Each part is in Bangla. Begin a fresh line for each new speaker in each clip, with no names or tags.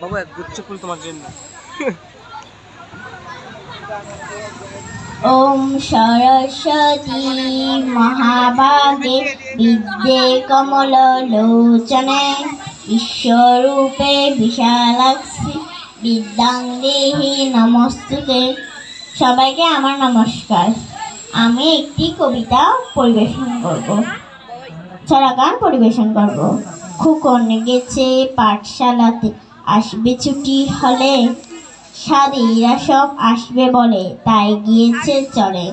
বাবু, এক গুচ্ছ ফুল তোমার জন্য।
ওম সরস্বতী মহাভাগে বিদ্যে কমল লোচনে বিশ্বরূপে বিশালাক্ষী বিদ্যাং দেহি নমস্তুতে। সবাইকে আমার নমস্কার। আমি একটি কবিতা পরিবেশন করব। ছড়া গান পরিবেশন করব। খুকন গেছে পাঠশালাতে। আসবে ছুটি হলে। সাদিরা সব আসবে বলে, তাই গিয়েছে চলে।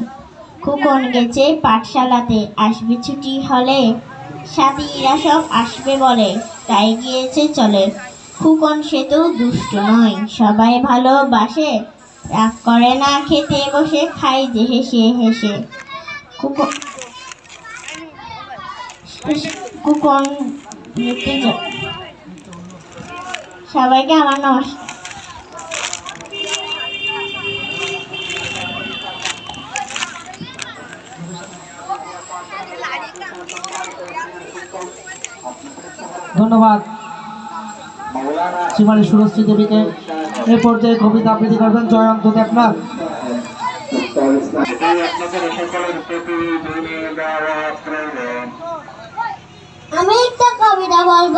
খুকন গেছে পাঠশালাতে, আসবে ছুটি হলে। সাদিরা সব আসবে বলে, তাই গিয়েছে চলে। খুকন সে তো দুষ্ট নয়, সবাই ভালোবাসে। রাগ করে না খেতে বসে খাই যে হেসে হেসে। কুকন যা- সবাইকে আমার নমস্কার।
ধন্যবাদ। সীমানী সুরশ্রী দেবীকে। এ পর্যায়ে কবিতা আবৃত্তি করবেন জয়ন্ত দেবনাথ।
আমি একটা কবিতা বলব।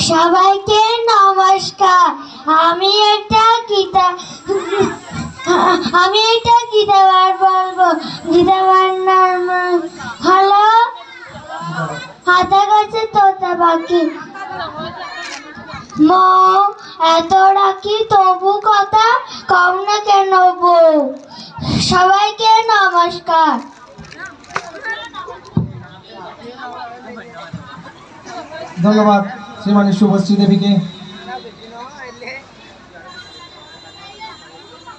সবাইকে নমস্কার। আমি একটা গীতা আমি একটা গীতাবার বলব। গীতাবার নাম হলো হাতে কাছে তোতা পাখি। ম, এত রাখি, তবু কথা কম না কেন বউ? সবাইকে নমস্কার।
ধন্যবাদ। শ্রীমানী শুভশ্রী দেবীকে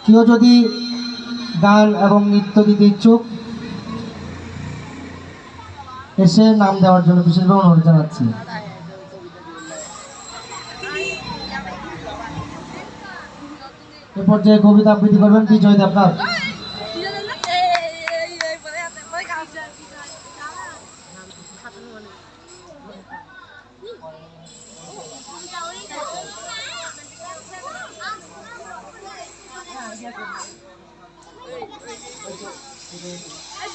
কেউ যদি গান এবং নৃত্য দিতে ইচ্ছুক এসে নাম দেওয়ার জন্য বিশেষভাবে অনুরোধ জানাচ্ছি এ পর্যায়ে কবিতা আবৃত্তি করবেন বিজয় দেবনাথ 여天,여 보,